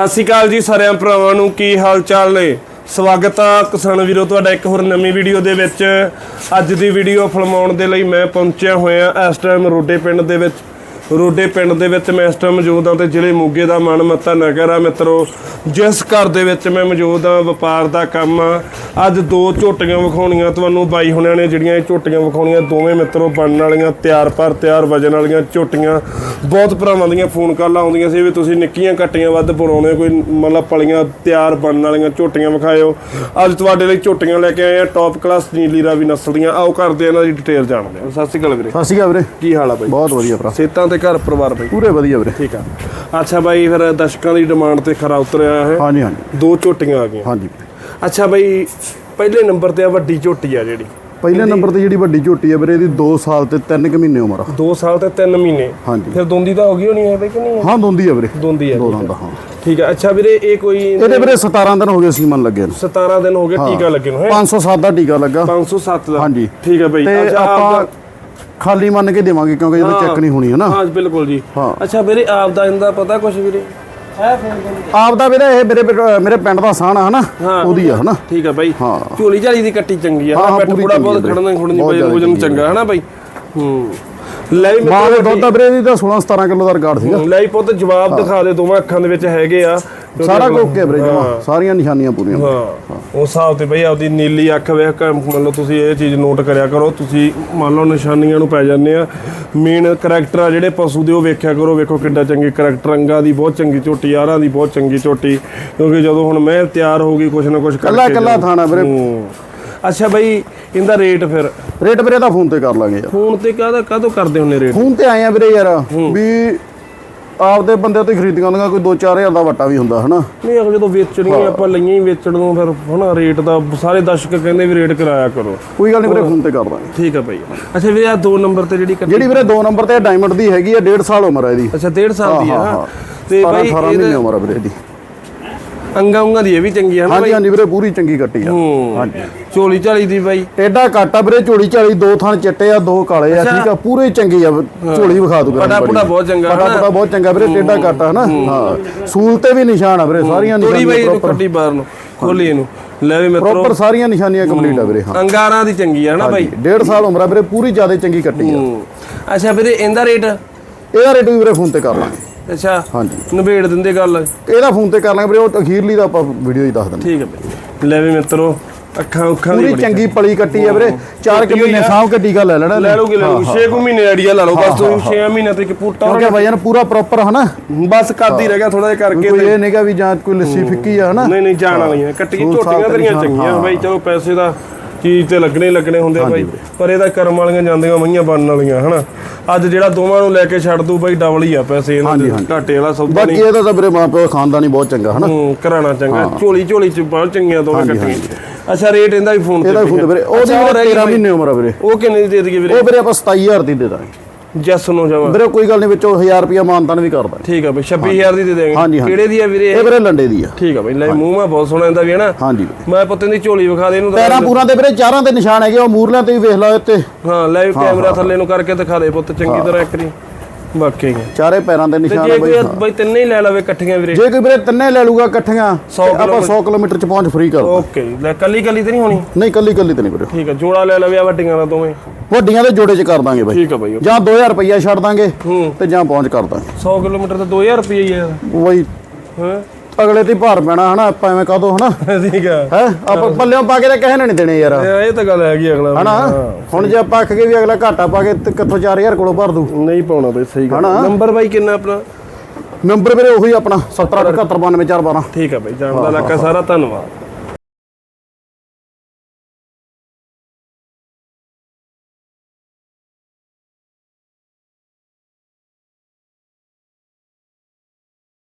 ਸਤਿ ਸ਼੍ਰੀ ਅਕਾਲ ਜੀ ਸਾਰਿਆਂ ਭਰਾਵਾਂ ਨੂੰ, ਕੀ ਹਾਲ ਚਾਲ ਨੇ? ਸਵਾਗਤ ਆ ਕਿਸਾਨ ਵੀਰੋ, ਤੁਹਾਡਾ ਇੱਕ ਹੋਰ ਨਵੀਂ ਵੀਡੀਓ ਦੇ ਵਿੱਚ। ਅੱਜ ਦੀ ਵੀਡੀਓ ਫਿਲਮਾਉਣ ਦੇ ਲਈ ਮੈਂ ਪਹੁੰਚਿਆ ਹੋਇਆ, ਇਸ ਟਾਈਮ ਰੋਡੇ ਪਿੰਡ ਦੇ ਵਿੱਚ। ਰੋਡੇ ਪਿੰਡ ਦੇ ਵਿੱਚ ਮੈਂ ਇਸ ਟਾਈਮ ਮੌਜੂਦ ਹਾਂ ਤੇ ਜ਼ਿਲ੍ਹੇ ਮੋਗੇ ਦਾ ਮਨਮੱਤਾ ਨਗਰ ਆ ਮਿੱਤਰੋ। ਜਿਸ ਘਰ ਦੇ ਵਿੱਚ ਮੈਂ ਮੌਜੂਦ ਹਾਂ ਵਪਾਰ ਦਾ ਕੰਮ ਆ। ਅੱਜ ਦੋ ਝੋਟੀਆਂ ਵਿਖਾਉਣੀਆਂ ਤੁਹਾਨੂੰ ਬਾਈ ਹੁਣਿਆਂ ਨੇ ਜਿਹੜੀਆਂ ਇਹ ਝੋਟੀਆਂ ਵਿਖਾਉਣੀਆਂ ਦੋਵੇਂ ਮਿੱਤਰੋ ਬਣਨ ਵਾਲੀਆਂ ਤਿਆਰ ਪਰ ਤਿਆਰ ਵਜਨ ਵਾਲੀਆਂ ਝੋਟੀਆਂ। ਬਹੁਤ ਭਰਾਵਾਂ ਦੀਆਂ ਫੋਨ ਕਾਲਾਂ ਆਉਂਦੀਆਂ ਸੀ ਵੀ ਤੁਸੀਂ ਨਿੱਕੀਆਂ ਕੱਟੀਆਂ ਵੱਧ ਬਣਾਉਣੇ ਕੋਈ ਮਤਲਬ ਪਲੀਆਂ ਤਿਆਰ ਬਣਨ ਵਾਲੀਆਂ ਝੋਟੀਆਂ ਵਿਖਾਇਓ। ਅੱਜ ਤੁਹਾਡੇ ਲਈ ਝੋਟੀਆਂ ਲੈ ਕੇ ਆਏ ਆ ਟੌਪ ਕਲਾਸ ਨੀਲੀ ਰਾਵੀ ਨਸਲ ਦੀਆਂ। ਆਓ ਕਰਦੇ ਆ ਇਹਨਾਂ ਦੀ ਡਿਟੇਲ ਜਾਣਦੇ ਆ ਸਤਿ ਸ਼੍ਰੀ ਅਕਾਲ ਵੀਰੇ। ਸਤਿ ਸ਼੍ਰੀ ਅਕਾਲ ਵੀਰੇ। ਕੀ ਹਾਲ ਆ ਬਾਈ? ਬਹੁਤ ਵਧੀਆ ਭਰਾ। ਸੇਤਾਂ ਤੇ ਘਰ ਪਰਿਵਾਰ ਬਾਈ। ਪੂਰੇ ਵਧੀਆ ਵੀਰੇ। ਠੀਕ ਆ। ਅੱਛਾ ਬਾਈ ਫਿਰ ਦਰਸ਼ਕਾਂ ਦੀ ਡਿਮਾਂਡ ਤੇ ਖਰਾ ਉਤਰਿਆ ਹੈ ਹਾਂਜੀ ਹਾਂਜੀ। ਦੋ ਝੋਟੀਆਂ ਆ ਗਈਆਂ। ਹਾਂਜੀ। ਅੱਛਾ ਬਾਈ ਪਹਿਲੇ ਨੰਬਰ ਤੇ ਆ ਵੱਡੀ ਝੋਟੀ ਆ ਜਿਹੜੀ। ਪਹਿਲੇ ਨੰਬਰ ਤੇ ਜਿਹੜੀ ਵੱਡੀ ਝੋਟੀ ਹੈ ਵੀਰੇ ਇਹਦੀ 2 ਸਾਲ ਤੇ 3 ਕੁ ਮਹੀਨੇ ਉਮਰ ਆ। 2 ਸਾਲ ਤੇ 3 ਮਹੀਨੇ। ਹਾਂਜੀ। ਫਿਰ ਦੋਂਦੀ ਤਾਂ ਹੋ ਗਈ ਹੋਣੀ ਹੈ ਬਾਈ ਕਿ ਨਹੀਂ? ਹਾਂ ਦੋਂਦੀ ਆ ਵੀਰੇ। ਦੋਂਦੀ ਹੈ ਦੋ ਦੰਦ ਹਾਂ। ਠੀਕ ਆ। ਅੱਛਾ ਵੀਰੇ ਇਹ ਕੋਈ ਇਹਦੇ ਵੀਰੇ 17 ਦਿਨ ਹੋ ਗਏ ਸੀਮਨ ਲੱਗੇ ਨੂੰ। 17 ਦਿਨ ਹੋ ਗਏ ਟੀਕਾ ਲੱਗੇ ਨੂੰ ਹੈ? 507 ਦਾ ਟੀਕਾ ਲੱਗਾ। 507 ਦਾ। ਹਾਂਜੀ। ਠੀਕ ਹੈ ਬਾਈ। ਤੇ ਅੱਛਾ ਆਪ ਖਾਲੀ ਮੰਨ ਕੇ ਦੇਵਾਂਗੇ ਕਿਉਂਕਿ ਹਾਂ। ਚੈੱਕ ਨਹੀਂ ਹੋਣੀ ਹੈ ਨਾ। ਹਾਂ ਬਿਲਕੁਲ ਜੀ। ਹਾਂ। ਅੱਛਾ ਵੀਰੇ ਆਪ ਦਾ ਇਹਦਾ ਪਤਾ ਕੁਝ ਵੀਰੇ? ਆਪ ਦਾ ਵੀਰੇ ਇਹ ਮੇਰੇ ਮੇਰੇ ਪਿੰਡ ਦਾ ਸਾਨ ਆ ਹਨਾ। ਉਹਦੀ ਆ ਹਨਾ? ਠੀਕ ਆ ਬਾਈ। ਹਾਂ। ਝੋਲੀ ਝਾਲੀ ਦੀ ਕੱਟੀ ਚੰਗੀ ਆ ਪੂਰੀ ਥੋੜਾ ਬਹੁਤ ਖੜਨਾ ਖੜਨੀ ਬਹੁਤ ਵਜਨ ਚੰਗੀ ਚੰਗਾ ਹੈ ਨਾ ਬਾਈ? ਹੂੰ। ਲੈ ਵੀ ਮਾਂ ਦੇ ਦੁੱਧ ਦਾ ਵੀਰੇ ਇਹਦੀ ਤਾਂ 16 17 ਕਿਲੋ ਦਾ ਰਿਕਾਰਡ ਸੀਗਾ। ਲੈ ਵੀ ਪੁੱਤ ਜਵਾਬ ਦਿਖਾ ਦੇ ਦੋਵਾਂ ਅੱਖਾਂ ਦੇ ਵਿੱਚ ਹੈਗੇ ਆ। ਸਾਰਾ ਕੁਝ ਓਕੇ ਵੀਰੇ ਜਮਾ। ਸਾਰੀਆਂ ਨਿਸ਼ਾਨੀਆਂ ਪੂਰੀਆਂ ਹਾਂ ਉਸ ਹਿਸਾਬ ਤੇ ਬਈ ਆਪਦੀ ਨੀਲੀ ਅੱਖ ਵੇਖ ਕੇ ਮੰਨ ਲਓ ਤੁਸੀਂ ਇਹ ਚੀਜ਼ ਨੋਟ ਕਰਿਆ ਕਰੋ ਤੁਸੀਂ ਮੰਨ ਲਓ ਨਿਸ਼ਾਨੀਆਂ ਨੂੰ ਪੈ ਜਾਂਦੇ ਆ। ਮੇਨ ਕਰੈਕਟਰ ਆ ਜਿਹੜੇ ਪਸ਼ੂ ਦੇ ਉਹ ਵੇਖਿਆ ਕਰੋ ਵੇਖੋ ਕਿੱਡਾ ਚੰਗੇ ਕਰੈਕਟਰ ਅੰਗਾਂ ਦੀ ਬਹੁਤ ਚੰਗੀ ਝੋਟੀ ਯਾਰਾਂ ਦੀ ਬਹੁਤ ਚੰਗੀ ਝੋਟੀ। ਕਿਉਂਕਿ ਜਦੋਂ ਹੁਣ ਮੈਂ ਤਿਆਰ ਹੋ ਗਈ ਕੁਛ ਨਾ ਕੁਛ ਕੱਲਾ ਕੱਲਾ ਥਾਣਾ ਵੀਰੇ। ਅੱਛਾ ਬਈ ਇਹਦਾ ਰੇਟ ਫਿਰ? ਰੇਟ ਵੀਰੇ ਦਾ ਫੋਨ ਤੇ ਕਰ ਲਾਂਗੇ ਯਾਰ। ਫੋਨ ਤੇ ਕਾਹਦਾ ਕਾਹਦੋਂ ਕਰਦੇ ਹੁੰਨੇ ਰੇਟ ਫੋਨ ਤੇ ਆਏ ਆ ਵੀਰੇ ਯਾਰ ਵੀ ਆਪਦੇ ਬੰਦੇ ਤੋਂ ਹੀ ਖਰੀਦੀਆਂ ਹੁੰਦੀਆਂ ਕੋਈ 2-4000 ਦਾ ਵੱਟਾ ਵੀ ਹੁੰਦਾ ਹਨਾ? ਨਹੀਂ ਅਗਰ ਜਦੋਂ ਵੇਚਣੀ ਆਪਾਂ ਲਈਆਂ ਹੀ ਵੇਚਣ ਨੂੰ ਫਿਰ ਹਨਾ ਰੇਟ ਦਾ ਸਾਰੇ ਦਰਸ਼ਕ ਕਹਿੰਦੇ ਵੀ ਰੇਟ ਕਰਾਇਆ ਕਰੋ। ਕੋਈ ਗੱਲ ਨਹੀਂ ਵੀਰੇ ਫੋਨ ਤੇ ਕਰ ਦਾਂਗੇ। ਠੀਕ ਆ ਭਾਈ। ਅੱਛਾ ਵੀਰੇ ਆ ਦੋ ਨੰਬਰ ਤੇ ਜਿਹੜੀ ਕੱਟੀ ਜਿਹੜੀ ਵੀਰੇ 2 ਨੰਬਰ ਤੇ ਡਾਇਮੰਡ ਦੀ ਹੈਗੀ ਆ 1.5 ਸਾਲ ਉਮਰ ਹੈ ਇਹਦੀ। ਅੱਛਾ 1.5 ਸਾਲ ਦੀ ਆ ਹਾਂ, ਹਾਂ। ਹਾਂ। ਤੇ 17 ਭਾਈ 18 ਮਹੀਨੇ ਉਮਰ ਆ ਵੀਰੇ ਇਹਦੀ। ਅੰਗਾਂ ਉਂਗਾਂ ਦੀ ਇਹ ਵੀ ਚੰਗੀ ਆ ਨਾ ਹਾਂਜੀ ਹਾਂਜੀ ਵੀਰੇ ਪੂਰੀ ਚੰਗੀ ਕੱਟੀ ਆ। ਹੂੰ। ਹਾਂਜੀ। ਝੋਲੀ ਝਾਲੀ ਦੀ ਬਾਈ। ਟੇਡਾ ਕੱਟ ਆ ਵੀਰੇ ਝੋਲੀ ਝਾਲੀ ਦੋ ਥਣ ਚਿੱਟੇ ਆ ਦੋ ਕਾਲੇ ਆ ਅੱਛਾ। ਠੀਕ ਆ ਪੂਰੇ ਚੰਗੀ ਆ ਝੋਲੀ ਵਿਖਾ ਦੂਗਾ ਪਟਾ ਪੁਟਾ ਬਹੁਤ ਚੰਗਾ ਪਟਾ ਹਨਾ? ਪੁਟਾ ਬਹੁਤ ਚੰਗਾ ਵੀਰੇ ਟੇਡਾ ਕੱਟ ਆ ਹਨਾ? ਹਾਂ। ਸੂਲ ਤੇ ਵੀ ਨਿਸ਼ਾਨ ਆ ਵੀਰੇ ਸਾਰੀਆਂ ਥੋੜੀ ਬਾਈ ਨਿਸ਼ਾਨੀਆਂ ਇਹਨੂੰ ਕੱਢੀ ਬਾਹਰ ਨੂੰ ਖੋਲੀ ਇਹਨੂੰ। ਲੈ ਵੀ ਮਿੱਤਰੋ। ਪ੍ਰੋਪਰ ਸਾਰੀਆਂ ਨਿਸ਼ਾਨੀਆਂ ਕੰਪਲੀਟ ਆ ਵੀਰੇ ਹਾਂ। ਅੰਗਾਰਾਂ ਦੀ ਚੰਗੀ ਆ ਨਾ ਬਾਈ? 1.5 ਸਾਲ ਉਮਰ ਆ ਵੀਰੇ ਪੂਰੀ ਜ਼ਿਆਦਾ ਚੰਗੀ ਕੱਟੀ ਆ। ਹੂੰ। ਅੱਛਾ ਵੀਰੇ ਇਹਦਾ ਰੇਟ? ਇਹਦਾ ਰੇਟ ਵੀ ਵੀਰੇ ਫੋਨ ਤੇ ਕਰ ਲਾਂਗੇ। ਅੱਛਾ ਹਾਂਜੀ। ਨਿਬੇੜ ਦਿੰਦੇ ਗੱਲ। ਇਹਦਾ ਫੋਨ ਤੇ ਕਰ ਲਾਂਗੇ ਵੀਰੇ ਉਹ ਅਖੀਰਲੀ ਦਾ ਆਪਾਂ ਵੀਡੀਓ ਹੀ ਦੱਸ ਦਿੰਦੇ। ਠੀਕ ਹੈ ਬਾਈ। ਲੈ ਵੀ ਮਿੱਤਰੋ ਅੱਖਾਂ ਉੱਖਾਂ ਦੀ ਪੂਰੀ ਬੜੀ ਚੰਗੀ ਪਲੀ ਕੱਟੀ ਆ ਵੀਰੇ। 4 ਕਿ ਮਹੀਨੇ ਸਾਂਭ ਕੇ ਟੀਕਾ ਲੈ ਲੈਣਾ ਲੈ ਲਓਗੇ ਲੈ ਲਓਗੇ 6 ਕੁ ਮਹੀਨੇ ਆਈਡੀਆ ਲਾ ਲਓ। ਬਸ ਤੁਸੀਂ 6 ਮਹੀਨੇ ਤੇ ਇੱਕ ਪੁੱਟਾ ਕਿਉਂਕਿ ਭਾਈ ਜਾਨ ਪੂਰਾ ਪ੍ਰੋਪਰ ਹਨਾ। ਬਸ ਕੱਦ ਹੀ। ਰਹਿ ਗਿਆ ਥੋੜਾ ਜਿਹਾ ਕਰਕੇ ਕੋਈ ਤੇ। ਇਹ ਨਹੀਂਗਾ ਵੀ ਜਾਂ ਕੋਈ ਲੱਸੀ ਫਿੱਕੀ ਆ ਹਨਾ। ਨਹੀਂ ਨਹੀਂ ਜਾਣ ਵਾਲੀਆਂ ਕੱਟੀਆਂ ਸਾਲ ਝੋਟੀਆਂ ਤੇਰੀਆਂ ਚੰਗੀਆਂ। ਹਾਂ। ਬਾਈ ਚਲੋ ਪੈਸੇ ਦਾ ਚੀਜ਼ ਤੇ ਲੱਗਣੇ ਹੀ ਲੱਗਣੇ ਹੁੰਦੇ ਆ ਬਾਈ। ਪਰ ਇਹਦਾ ਕਰਮ ਵਾਲੀਆਂ ਜਾਂਦੀਆਂ ਮਈਆਂ ਬਣਨ ਵਾਲੀਆਂ ਹਨਾ। ਅੱਜ ਜਿਹੜਾ ਦੋਵਾਂ ਨੂੰ ਲੈ ਕੇ ਛੱਡ ਦੂ ਬਾਈ ਡਬਲ ਹੀ ਆ ਪੈਸੇ ਇਹਨਾਂ ਦੇ ਘਾਟੇ ਵਾਲਾ ਸੌਦਾ ਬਾਕੀ ਨਹੀਂ। ਇਹਦਾ ਤਾਂ ਵੀਰੇ ਮਾਪਿਓ ਖਾਨਦਾਨੀ ਬਹੁਤ ਚੰਗਾ ਹਨਾ? ਹੂੰ ਕਰਾਣਾ ਚੰਗਾ। ਝੋਲੀ ਝੋਲੀ ਚ ਬਹੁਤ ਚੰਗੀਆਂ ਦੋਵੇਂ ਕੱਟੀਆਂ ਅੱਛਾ ਰੇਟ ਇਹਦਾ ਵੀ ਫੋਨ ਤੇ ਇਹਦਾ ਫੋਨ ਵੀਰੇ। ਉਹਦੀ ਅੱਛਾ, ਉਹ ਰਹਿ ਵੀਰੇ ਗਈ 13 ਬਾਈ। ਮਹੀਨੇ ਉਮਰ ਆ ਵੀਰੇ। ਉਹ ਕਿੰਨੇ ਦੀ ਦੇ ਦਈਏ ਵੀਰੇ? ਉਹ ਵੀਰੇ ਆਪਾਂ 27000 ਦੀ ਦੇ ਦਾਂਗੇ। ਜੈਸ ਨੂੰ ਜਾਵਾ ਵੀਰੇ ਕੋਈ ਗੱਲ ਨਹੀਂ ਵਿੱਚੋਂ 1000 ਰੁਪਿਆ ਮਾਨਤਾਨ ਵੀ ਕਰਦਾ ਠੀਕ ਆ ਬਈ 26000 ਦੀ ਦੇ ਹਾਂਜੀ। ਕਿਹੜੇ ਦੀ ਆ ਵੀਰੇ? ਇਹ ਵੀਰੇ ਲੰਡੇ ਦੀ ਆ। ਠੀਕ ਆ ਬਈ ਲੈ ਮੂੰਹ ਮਾ ਬਹੁਤ ਸੋਹਣਾ ਇਹਦਾ ਵੀ ਹੈ ਨਾ? ਹਾਂਜੀ ਮੈਂ ਪੁੱਤ ਦੀ ਝੋਲੀ ਵਿਖਾ ਦੇ ਇਹਨੂੰ ਤਾਂ- ਪੈਰਾਂ ਪੂਰਾਂ ਦੇ ਵੀਰੇ ਚਾਰਾਂ ਤੇ ਨਿਸ਼ਾਨ ਹੈਗੇ ਉਹ ਮੂਰਲਿਆਂ ਤੇ ਵੀ ਵੇਖ ਲਓ ਇੱਥੇ। ਹਾਂ ਲੈ ਕੈਮਰਾ ਥੱਲੇ ਨੂੰ ਕਰਕੇ ਦਿਖਾ ਦੇ ਪੁੱਤ ਚੰਗੀ ਤਰ੍ਹਾਂ ਇੱਕ ਰੀ ਹੈ ਚਾਰੇ ਪੈਰਾਂ ਤੇ ਨਿਸ਼ਾਨ ਜੇ ਆ ਕੋਈ ਬਈ ਬਈ ਤਿੰਨੇ ਹੀ ਲੈ ਲਵੇ ਇਕੱਠੀਆਂ ਵੀਰੇ। ਜੇ ਕੋਈ ਵੀਰੇ ਤਿੰਨੇ ਲੈ ਲੂਗਾ ਇਕੱਠੀਆਂ ਆਪਾਂ 100 ਕਿਲੋਮੀਟਰ ਚ ਪਹੁੰਚ ਫ੍ਰੀ ਕਰ। ਓਕੇ ਲੈ ਕੱਲੀ ਕੱਲੀ ਤੇ ਨਹੀਂ ਹੋਣੀ? ਨਹੀਂ ਕੱਲੀ ਕੱਲੀ ਤੇ ਨਹੀਂ ਵੀਰੇ। ਠੀਕ ਆ ਜੋੜਾ ਲੈ ਲਵੇ ਆ ਵੱਡੀਆਂ ਦਾ ਦੋਵੇਂ। ਵੱਡੀਆਂ ਦੇ ਜੋੜੇ ਚ ਕਰ ਦਾਂਗੇ ਬਾਈ। ਠੀਕ ਆ ਬਾਈ ਜਾਂ 2000 ਰੁਪਈਆ ਛੱਡ ਦਾਂਗੇ ਹੂੰ। ਤੇ ਜਾਂ ਪਹੁੰਚ ਕਰ ਦਾਂਗੇ। 100 ਕਿਲੋਮੀਟਰ ਤੇ 2000 ਰੁਪਏ ਹੀ ਆ। ਬਈ ਹਾਂ? ਅਗਲੇ ਤੇ ਹੀ ਭਾਰ ਪੈਣਾ ਹਨਾ? ਆਪਾਂ ਐਵੇਂ ਕਾਹਤੋਂ ਹਨਾ? ਠੀਕ ਆ। ਹੈ? ਆਪਾਂ ਪੱਲਿਓਂ ਪਾ ਕੇ ਤਾਂ ਨੇ ਨਹੀਂ ਦੇਣੇ ਯਾਰ। ਇਹ ਇਹ ਤਾਂ ਗੱਲ ਹੈਗੀ ਅਗਲਾ ਹਨਾ? ਹੁਣ ਜੇ ਆਪਾਂ ਆਖ ਕੇ ਵੀ ਅਗਲਾ ਘਾਟਾ ਪਾ ਕੇ ਤੇ ਕਿੱਥੋਂ 4000 ਕੋਲੋਂ ਭਰ ਦੂ? ਨਹੀਂ ਪਾਉਣਾ ਬਈ ਸਹੀ ਗੱਲ। ਹਨਾ? ਨੰਬਰ ਬਾਈ ਕਿੰਨਾ ਆਪਣਾ? ਨੰਬਰ ਵੀਰੇ ਉਹੀ ਆਪਣਾ 70 71 92 412 ਠੀਕ ਆ ਬਈ ਜਾਣ ਦਾ ਇਲਾਕਾ ਸਾਰਾ ਧੰਨਵਾਦ।